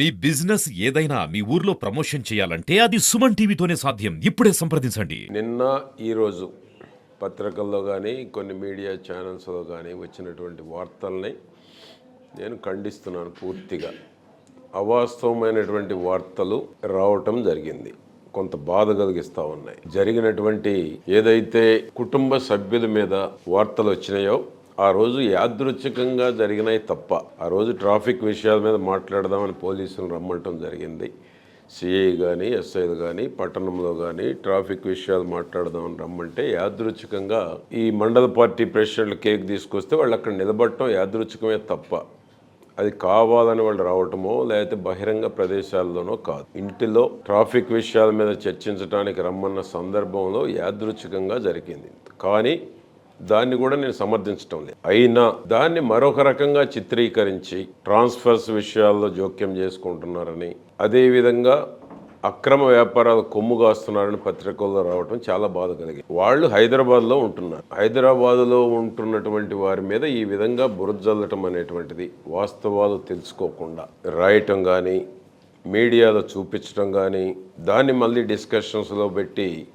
మీ business ఏదైనా మీ ఊర్లో promotion చేయాలంటే అది సుమన్ టీవీతోనే సాధ్యం. ఇప్పుడే సంప్రదించండి. నిన్న ఈరోజు పత్రికల్లో కానీ కొన్ని మీడియా ఛానల్స్లో కానీ వచ్చినటువంటి వార్తల్ని నేను ఖండిస్తున్నాను పూర్తిగా. అవాస్తవమైనటువంటి వార్తలు రావటం జరిగింది. కొంత బాధ కలిగిస్తూ ఉన్నాయి. జరిగినటువంటి ఏదైతే కుటుంబ సభ్యుల మీద వార్తలు వచ్చినాయో ఆ రోజు యాదృచ్ఛికంగా జరిగినాయి తప్ప ఆ రోజు ట్రాఫిక్ విషయాల మీద మాట్లాడదామని పోలీసులు రమ్మటం జరిగింది. సిఐ కానీ ఎస్ఐలు కానీ పట్టణంలో కానీ ట్రాఫిక్ విషయాలు మాట్లాడదామని రమ్మంటే యాదృచ్ఛికంగా ఈ మండల పార్టీ ప్రెసిడెంట్లు కేక్ తీసుకొస్తే వాళ్ళు అక్కడ నిలబడటం యాదృచ్ఛికమే తప్ప అది కావాలని వాళ్ళు రావటమో లేకపోతే బహిరంగ ప్రదేశాల్లోనో కాదు. ఇంటిలో ట్రాఫిక్ విషయాల మీద చర్చించడానికి రమ్మన్న సందర్భంలో యాదృచ్ఛికంగా జరిగింది. కానీ దాన్ని కూడా నేను సమర్థించటం లేదు. అయినా దాన్ని మరొక రకంగా చిత్రీకరించి ట్రాన్స్ఫర్స్ విషయాల్లో జోక్యం చేసుకుంటున్నారని అదేవిధంగా అక్రమ వ్యాపారాలు కొమ్ము కాస్తున్నారని పత్రికల్లో రావటం చాలా బాధ కలిగింది. వాళ్ళు హైదరాబాద్లో ఉంటున్నారు. హైదరాబాద్లో ఉంటున్నటువంటి వారి మీద ఈ విధంగా బురజల్లటం అనేటువంటిది వాస్తవాలు తెలుసుకోకుండా రాయటం కానీ మీడియాలో చూపించడం కానీ దాన్ని మళ్ళీ డిస్కషన్స్లో పెట్టి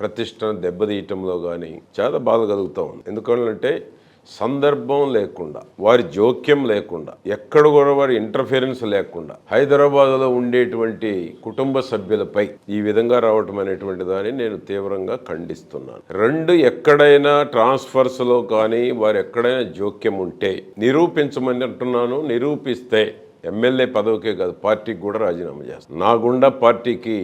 ప్రతిష్టను దెబ్బతీయటంలో కానీ చాలా బాధ కలుగుతూ ఉంది. ఎందుకంటే సందర్భం లేకుండా వారి జోక్యం లేకుండా ఎక్కడ కూడా వారి ఇంటర్ఫిరెన్స్ లేకుండా హైదరాబాద్లో ఉండేటువంటి కుటుంబ సభ్యులపై ఈ విధంగా రావటం అనేటువంటి దాన్ని నేను తీవ్రంగా ఖండిస్తున్నాను. రెండు ఎక్కడైనా ట్రాన్స్ఫర్స్లో కానీ వారు ఎక్కడైనా జోక్యం ఉంటే నిరూపించమని అంటున్నాను నిరూపిస్తే ఎమ్మెల్యే పదవికే కాదు పార్టీకి కూడా రాజీనామా చేస్తాను నా గుండా పార్టీకి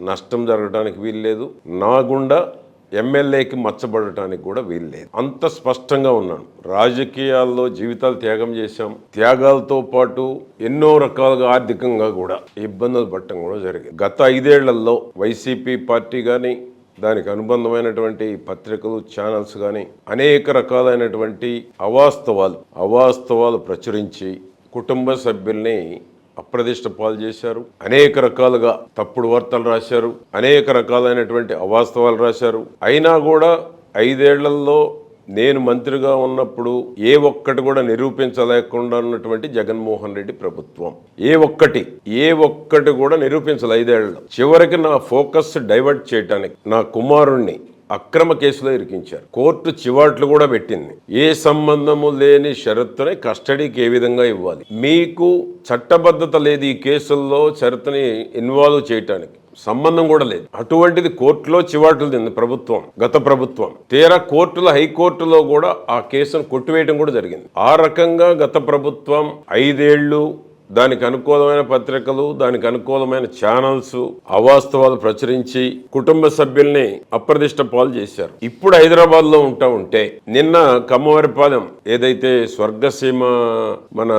నష్టం జరగడానికి వీల్లేదు నా గుండా ఎమ్మెల్యేకి మచ్చబడటానికి కూడా వీల్లేదు అంత స్పష్టంగా ఉన్నాను. రాజకీయాల్లో జీవితాలు త్యాగం చేశాం. త్యాగాలతో పాటు ఎన్నో రకాలుగా ఆర్థికంగా కూడా ఇబ్బందులు పట్టడం కూడా జరిగింది. గత ఐదేళ్ళలో వైసీపీ పార్టీ కానీ దానికి అనుబంధమైనటువంటి పత్రికలు ఛానల్స్ కానీ అనేక రకాలైనటువంటి అవాస్తవాలు అవాస్తవాలు ప్రచురించి కుటుంబ సభ్యుల్ని అప్రదిష్ట పాలు చేశారు. అనేక రకాలుగా తప్పుడు వార్తలు రాశారు. అనేక రకాలైనటువంటి అవాస్తవాలు రాశారు. అయినా కూడా ఐదేళ్ళలో నేను మంత్రిగా ఉన్నప్పుడు ఏ ఒక్కటి కూడా నిరూపించలేకుండా ఉన్నటువంటి జగన్మోహన్ రెడ్డి ప్రభుత్వం. ఏ ఒక్కటి ఏ ఒక్కటి కూడా నిరూపించలే ఐదేళ్ళలో. చివరికి నా ఫోకస్ డైవర్ట్ చేయటానికి నా కుమారుణ్ణి అక్రమ కేసులో ఇరికించారు. కోర్టు చివాట్లు కూడా పెట్టింది. ఏ సంబంధము లేని షరతుని కస్టడీకి ఏ విధంగా ఇవ్వాలి? మీకు చట్టబద్ధత లేదు ఈ కేసుల్లో షరతుని ఇన్వాల్వ్ చేయటానికి. సంబంధం కూడా లేదు. అటువంటిది కోర్టులో చివాట్లు తింది ప్రభుత్వం గత ప్రభుత్వం. తీరా కోర్టులో హైకోర్టులో కూడా ఆ కేసును కొట్టివేయడం కూడా జరిగింది. ఆ రకంగా గత ప్రభుత్వం ఐదేళ్ళు దానికి అనుకూలమైన పత్రికలు దానికి అనుకూలమైన ఛానల్స్ అవాస్తవాలు ప్రచురించి కుటుంబ సభ్యుల్ని అప్రదిష్ట పాలు చేశారు. ఇప్పుడు హైదరాబాద్లో ఉంటా ఉంటే నిన్న కమ్మవారిపాలెం ఏదైతే స్వర్గసీమ మన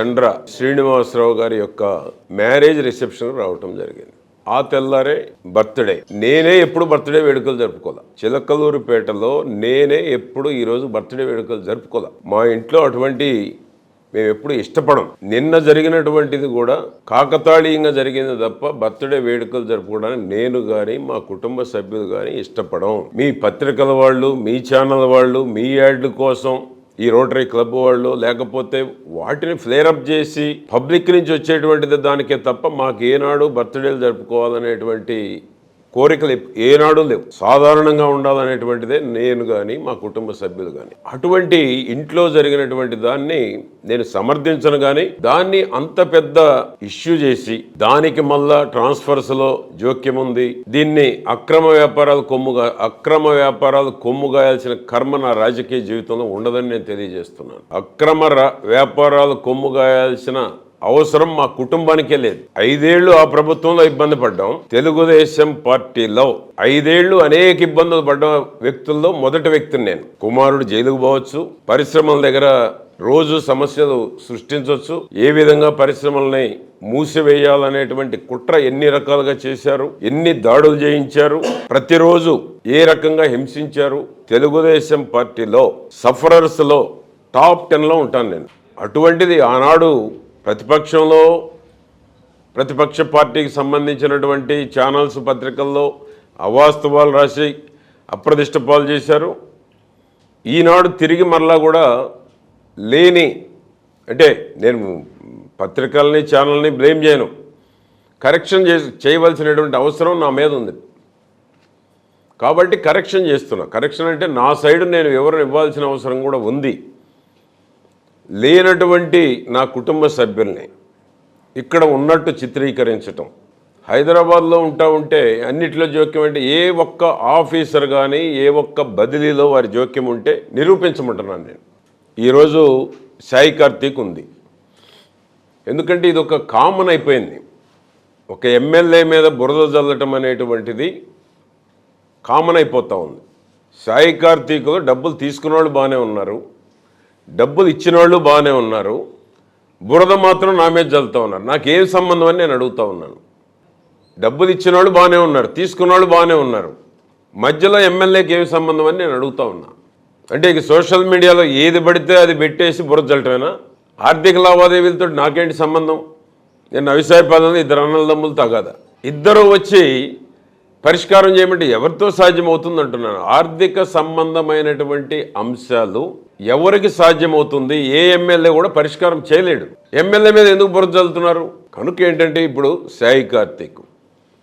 చంద్ర శ్రీనివాసరావు గారి యొక్క మ్యారేజ్ రిసెప్షన్ రావటం జరిగింది. ఆ తెల్లారే బర్త్డే. నేనే ఎప్పుడు బర్త్డే వేడుకలు జరుపుకోలే. చిలకలూరుపేటలో నేనే ఎప్పుడు ఈరోజు బర్త్డే వేడుకలు జరుపుకోలే. మా ఇంట్లో అటువంటి మేము ఎప్పుడు ఇష్టపడం. నిన్న జరిగినటువంటిది కూడా కాకతాళీయంగా జరిగింది తప్ప బర్త్డే వేడుకలు జరుపుకోవడానికి నేను కానీ మా కుటుంబ సభ్యులు కానీ ఇష్టపడం. మీ పత్రికల వాళ్ళు మీ ఛానల్ వాళ్ళు మీ యాడ్ల కోసం ఈ రోటరీ క్లబ్ వాళ్ళు లేకపోతే వాటిని ఫ్లేరప్ చేసి పబ్లిక్ నుంచి వచ్చేటువంటిది దానికే తప్ప మాకు ఏనాడు బర్త్డేలు జరుపుకోవాలనేటువంటి కోరికలు ఏనాడు లేవు. సాధారణంగా ఉండాలనేటువంటిదే నేను కానీ మా కుటుంబ సభ్యులు కానీ అటువంటి ఇంట్లో జరిగినటువంటి దాన్ని నేను సమర్థించను కానీ దాన్ని అంత పెద్ద ఇష్యూ చేసి దానికి మళ్ళా ట్రాన్స్ఫర్స్లో జోక్యం ఉంది. దీన్ని అక్రమ వ్యాపారాలు కొమ్ముగా అక్రమ వ్యాపారాలు కొమ్ముగాయాల్సిన కర్మ నా రాజకీయ జీవితంలో ఉండదని నేను తెలియజేస్తున్నాను. అక్రమ వ్యాపారాలు కొమ్ముగాయాల్సిన అవసరం మా కుటుంబానికే లేదు. ఐదేళ్ళు ఆ ప్రభుత్వంలో ఇబ్బంది పడ్డాం. తెలుగుదేశం పార్టీలో ఐదేళ్ళు అనేక ఇబ్బందులు పడ్డ వ్యక్తుల్లో మొదటి వ్యక్తిని నేను. కుమారుడు జైలుకు పోవచ్చు పరిశ్రమల దగ్గర రోజు సమస్యలు సృష్టించవచ్చు ఏ విధంగా పరిశ్రమల్ని మూసివేయాలనేటువంటి కుట్ర ఎన్ని రకాలుగా చేశారు ఎన్ని దాడులు చేయించారు ప్రతిరోజు ఏ రకంగా హింసించారు తెలుగుదేశం పార్టీలో సఫరర్స్లో టాప్ టెన్లో ఉంటాను నేను. అటువంటిది ఆనాడు ప్రతిపక్షంలో ప్రతిపక్ష పార్టీకి సంబంధించినటువంటి ఛానల్స్ పత్రికల్లో అవాస్తవాలు రాసి అప్రదిష్ట పాలు చేశారు. ఈనాడు తిరిగి మరలా కూడా లేని అంటే నేను పత్రికల్ని ఛానల్ని బ్లేమ్ చేయను. కరెక్షన్ చేసి చేయవలసినటువంటి అవసరం నా మీద ఉంది. కాబట్టి కరెక్షన్ చేస్తున్నా. కరెక్షన్ అంటే నా సైడ్ నేను వివరణ ఇవ్వాల్సిన అవసరం కూడా ఉంది. లేనటువంటి నా కుటుంబ సభ్యుల్ని ఇక్కడ ఉన్నట్టు చిత్రీకరించటం. హైదరాబాద్లో ఉంటా ఉంటే అన్నిట్లో జోక్యం అంటే ఏ ఒక్క ఆఫీసర్ కానీ ఏ ఒక్క బదిలీలో వారి జోక్యం ఉంటే నిరూపించమంటున్నాను నేను. ఈరోజు సాయి కార్తీక్ ఉంది. ఎందుకంటే ఇది ఒక కామన్ అయిపోయింది. ఒక ఎమ్మెల్యే మీద బురద చల్లటం అనేటువంటిది కామన్ అయిపోతూ ఉంది. సాయి కార్తీక్లో డబ్బులు తీసుకున్న వాళ్ళు బాగానే ఉన్నారు. డబ్బులు ఇచ్చిన వాళ్ళు బాగానే ఉన్నారు. బురద మాత్రం నా మీద జల్లుతూ ఉన్నారు. నాకేం సంబంధం అని నేను అడుగుతూ ఉన్నాను. డబ్బులు ఇచ్చిన వాళ్ళు బాగానే ఉన్నారు. తీసుకున్న వాళ్ళు బాగానే ఉన్నారు. మధ్యలో ఎమ్మెల్యేకి ఏమి సంబంధం అని నేను అడుగుతూ ఉన్నా. అంటే ఇక సోషల్ మీడియాలో ఏది పడితే అది పెట్టేసి బురద జల్లటమేనా? ఆర్థిక లావాదేవీలతో నాకేంటి సంబంధం? నేను అవిసాయపాదంలో ఇద్దరు అన్నదమ్ములు తగాదా? ఇద్దరు వచ్చి పరిష్కారం చేయమంటే ఎవరితో సాధ్యమవుతుంది అంటున్నాను ఆర్థిక సంబంధమైనటువంటి అంశాలు ఎవరికి సాధ్యమవుతుంది? ఏ ఎమ్మెల్యే కూడా పరిష్కారం చేయలేడు. ఎమ్మెల్యే మీద ఎందుకు బురద చల్లుతున్నారు కనుక ఏంటంటే ఇప్పుడు సాయి కార్తీక్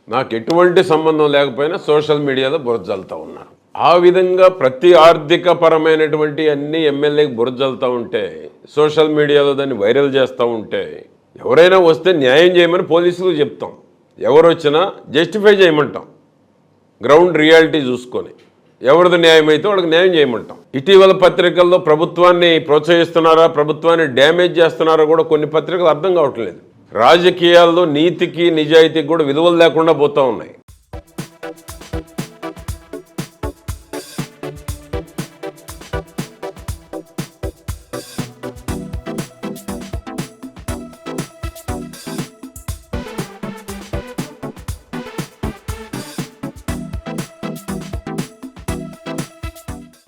నాకు ఎటువంటి సంబంధం లేకపోయినా సోషల్ మీడియాలో బురద చల్లుతూ ఉన్నారు. ఆ విధంగా ప్రతి ఆర్థిక పరమైనటువంటి అన్ని ఎమ్మెల్యేకి బురద చల్లుతూ ఉంటే సోషల్ మీడియాలో దాన్ని వైరల్ చేస్తూ ఉంటే ఎవరైనా వస్తే న్యాయం చేయమని పోలీసులకు చెప్తాం. ఎవరు వచ్చినా జస్టిఫై చేయమంటాం. గ్రౌండ్ రియాలిటీ చూసుకొని. ఎవరిది న్యాయం అయితే వాళ్ళకి న్యాయం చేయమంటాం. ఇటీవల పత్రికల్లో ప్రభుత్వాన్ని ప్రోత్సహిస్తున్నారా ప్రభుత్వాన్ని డ్యామేజ్ చేస్తున్నారా కూడా కొన్ని పత్రికలు అర్థం కావట్లేదు. రాజకీయాల్లో నీతికి నిజాయితీకి కూడా విలువలు లేకుండా పోతూ ఉన్నాయి.